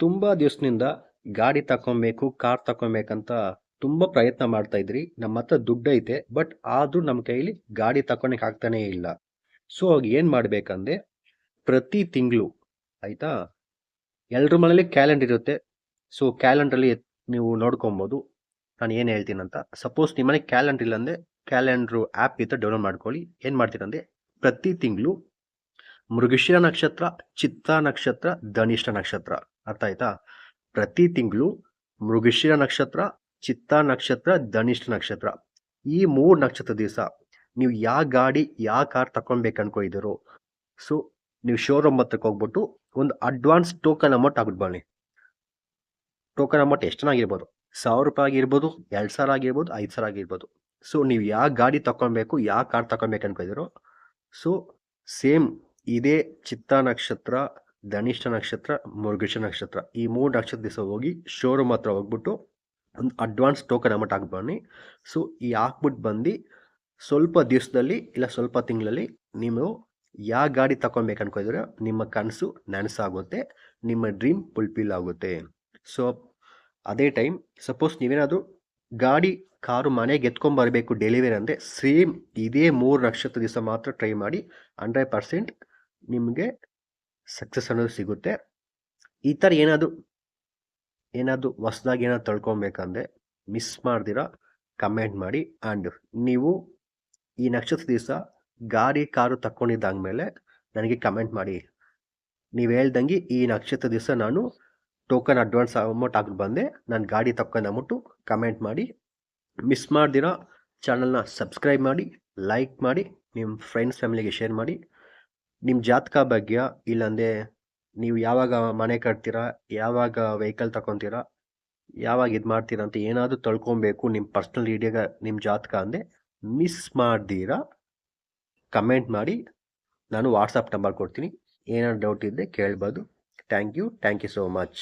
ತುಂಬ ದಿವಸದಿಂದ ಗಾಡಿ ತಗೊಬೇಕು ಕಾರ್ ತಗೊಬೇಕಂತ ತುಂಬ ಪ್ರಯತ್ನ ಮಾಡ್ತಾ ಇದ್ರಿ. ನಮ್ಮ ಹತ್ರ ದುಡ್ಡು ಐತೆ, ಬಟ್ ಆದರೂ ನಮ್ಮ ಕೈಲಿ ಗಾಡಿ ತಗೊಳಕ್ ಆಗ್ತಾನೇ ಇಲ್ಲ. ಸೊ, ಅವಾಗ ಏನು ಮಾಡಬೇಕಂದ್ರೆ ಪ್ರತಿ ತಿಂಗಳು, ಆಯಿತಾ? ಎಲ್ರ ಮನೇಲಿ ಕ್ಯಾಲೆಂಡರ್ ಇರುತ್ತೆ. ಸೊ, ಕ್ಯಾಲೆಂಡ್ರಲ್ಲಿ ನೀವು ನೋಡ್ಕೊಬೋದು. ನಾನು ಏನು ಹೇಳ್ತೀನಂತ, ಸಪೋಸ್ ನಿಮ್ಮನೆ ಕ್ಯಾಲೆಂಡರ್ ಇಲ್ಲಂದ್ರೆ ಕ್ಯಾಲೆಂಡ್ರು ಆ್ಯಪ್ ಇತ್ತ, ಡೌನ್ಲೋಡ್ ಮಾಡ್ಕೊಳ್ಳಿ. ಏನು ಮಾಡ್ತೀರಂದ್ರೆ ಪ್ರತಿ ತಿಂಗಳು ಮೃಗಶಿರ ನಕ್ಷತ್ರ, ಚಿತ್ತ ನಕ್ಷತ್ರ, ಧನಿಷ್ಠ ನಕ್ಷತ್ರ. ಅರ್ಥ ಆಯ್ತಾ? ಪ್ರತಿ ತಿಂಗಳು ಮೃಗಶಿರ ನಕ್ಷತ್ರ, ಚಿತ್ತ ನಕ್ಷತ್ರ, ಧನಿಷ್ಠ ನಕ್ಷತ್ರ. ಈ ಮೂರು ನಕ್ಷತ್ರ ದಿವಸ ನೀವು ಯಾವ ಗಾಡಿ ಯಾವ ಕಾರ್ ತಗೊಬೇಕು ಅನ್ಕೊಂಡಿದ್ದೀರೋ ಸೊ ನೀವು ಶೋರೂಮ್ ಹತ್ರಕ್ಕೆ ಹೋಗ್ಬಿಟ್ಟು ಒಂದು ಅಡ್ವಾನ್ಸ್ ಟೋಕನ್ ಅಮೌಂಟ್ ಹಾಕ್ಬಿಟ್ಟು ಬನ್ನಿ. ಟೋಕನ್ ಅಮೌಂಟ್ ಎಷ್ಟು ಚೆನ್ನಾಗಿರ್ಬೋದು ಸಾವಿರ ರೂಪಾಯಿ ಆಗಿರ್ಬೋದು, ಎರಡು ಸಾವಿರ ಆಗಿರ್ಬೋದು, ಐದು ಸಾವಿರ ಆಗಿರ್ಬೋದು. ಸೊ ನೀವು ಯಾವ ಗಾಡಿ ತಗೊಬೇಕು ಯಾವ ಕಾರ್ ತಗೊಬೇಕು ಅನ್ಕೊಂಡಿದ್ದೀರೋ ಸೊ ಸೇಮ್ ಇದೇ ಚಿತ್ತ ನಕ್ಷತ್ರ, ಧನಿಷ್ಠ ನಕ್ಷತ್ರ ಮುರುಘಿಷ ನಕ್ಷತ್ರ. ಈ ಮೂರು ನಕ್ಷತ್ರ ದಿವಸ ಹೋಗಿ ಶೋರೂಮ್ ಹತ್ರ ಹೋಗ್ಬಿಟ್ಟು ಒಂದು ಅಡ್ವಾನ್ಸ್ ಟೋಕನ್ ಅಮೌಂಟ್ ಹಾಕಿ ಬನ್ನಿ. ಸೊ ಈ ಹಾಕ್ಬಿಟ್ಟು ಬಂದು ಸ್ವಲ್ಪ ದಿವಸದಲ್ಲಿ ಇಲ್ಲ ಸ್ವಲ್ಪ ತಿಂಗಳಲ್ಲಿ ನೀವು ಯಾವ ಗಾಡಿ ತಗೊಬೇಕು ಅನ್ಕೊಂಡಿದ್ರೆ ನಿಮ್ಮ ಕನಸು ನನಸಾಗುತ್ತೆ, ನಿಮ್ಮ ಡ್ರೀಮ್ ಫುಲ್ಫಿಲ್ ಆಗುತ್ತೆ. ಸೊ ಅದೇ ಟೈಮ್ ಸಪೋಸ್ ನೀವೇನಾದರೂ ಗಾಡಿ, ಕಾರು ಮನೆಗೆ ಎತ್ಕೊಂಬರಬೇಕು ಡೆಲಿವರಿ ಅಂದರೆ ಸೇಮ್ ಇದೇ ಮೂರು ನಕ್ಷತ್ರ ದಿವಸ ಮಾತ್ರ ಟ್ರೈ ಮಾಡಿ ಹಂಡ್ರೆಡ್ ಪರ್ಸೆಂಟ್ ನಿಮಗೆ ಸಕ್ಸಸ್ ಅನ್ನೋದು ಸಿಗುತ್ತೆ. ಈ ಥರ ಏನಾದರೂ ಏನಾದರೂ ಹೊಸ್ದಾಗಿ ಏನಾದ್ರು ತಳ್ಕೊಬೇಕಂದ್ರೆ ಮಿಸ್ ಮಾಡ್ದಿರ ಕಮೆಂಟ್ ಮಾಡಿ ಆ್ಯಂಡ್ ನೀವು ಈ ನಕ್ಷತ್ರ ದಿವಸ ಗಾಡಿ, ಕಾರು ತಕ್ಕೊಂಡಿದ್ದಾದ್ಮೇಲೆ ನನಗೆ ಕಮೆಂಟ್ ಮಾಡಿ. ನೀವು ಹೇಳ್ದಂಗೆ ಈ ನಕ್ಷತ್ರ ದಿವಸ ನಾನು ಟೋಕನ್ ಅಡ್ವಾನ್ಸ್ ಅಮೌಂಟ್ ಹಾಕಿ ಬಂದೆ. ನಾನು ಗಾಡಿ ತಕ್ಕೊಂಡು ಅಮೌಂಟು ಕಮೆಂಟ್ ಮಾಡಿ. ಮಿಸ್ ಮಾಡ್ದಿರೋ ಚಾನಲ್ನ ಸಬ್ಸ್ಕ್ರೈಬ್ ಮಾಡಿ ಲೈಕ್ ಮಾಡಿ ನಿಮ್ಮ ಫ್ರೆಂಡ್ಸ್ ಫ್ಯಾಮಿಲಿಗೆ ಶೇರ್ ಮಾಡಿ. ನಿಮ್ಮ ಜಾತಕ ಭಾಗ್ಯ ಇಲ್ಲಾಂದರೆ ನೀವು ಯಾವಾಗ ಮನೆ ಕಟ್ತೀರಾ, ಯಾವಾಗ ವೆಹಿಕಲ್ ತಗೊತೀರಾ ಯಾವಾಗ ಇದು ಮಾಡ್ತೀರಾ ಅಂತ ಏನಾದರೂ ತಳ್ಕೊಬೇಕು ನಿಮ್ಮ ಪರ್ಸ್ನಲ್ ರೀಡಿಯಾಗ ನಿಮ್ಮ ಜಾತಕ ಅಂದರೆ ಮಿಸ್ ಮಾಡ್ದಿರ ಕಮೆಂಟ್ ಮಾಡಿ. ನಾನು ವಾಟ್ಸಪ್ ನಂಬರ್ ಕೊಡ್ತೀನಿ. ಏನಾದ್ರು ಡೌಟ್ ಇದ್ದರೆ ಕೇಳ್ಬೋದು. Thank you thank you so much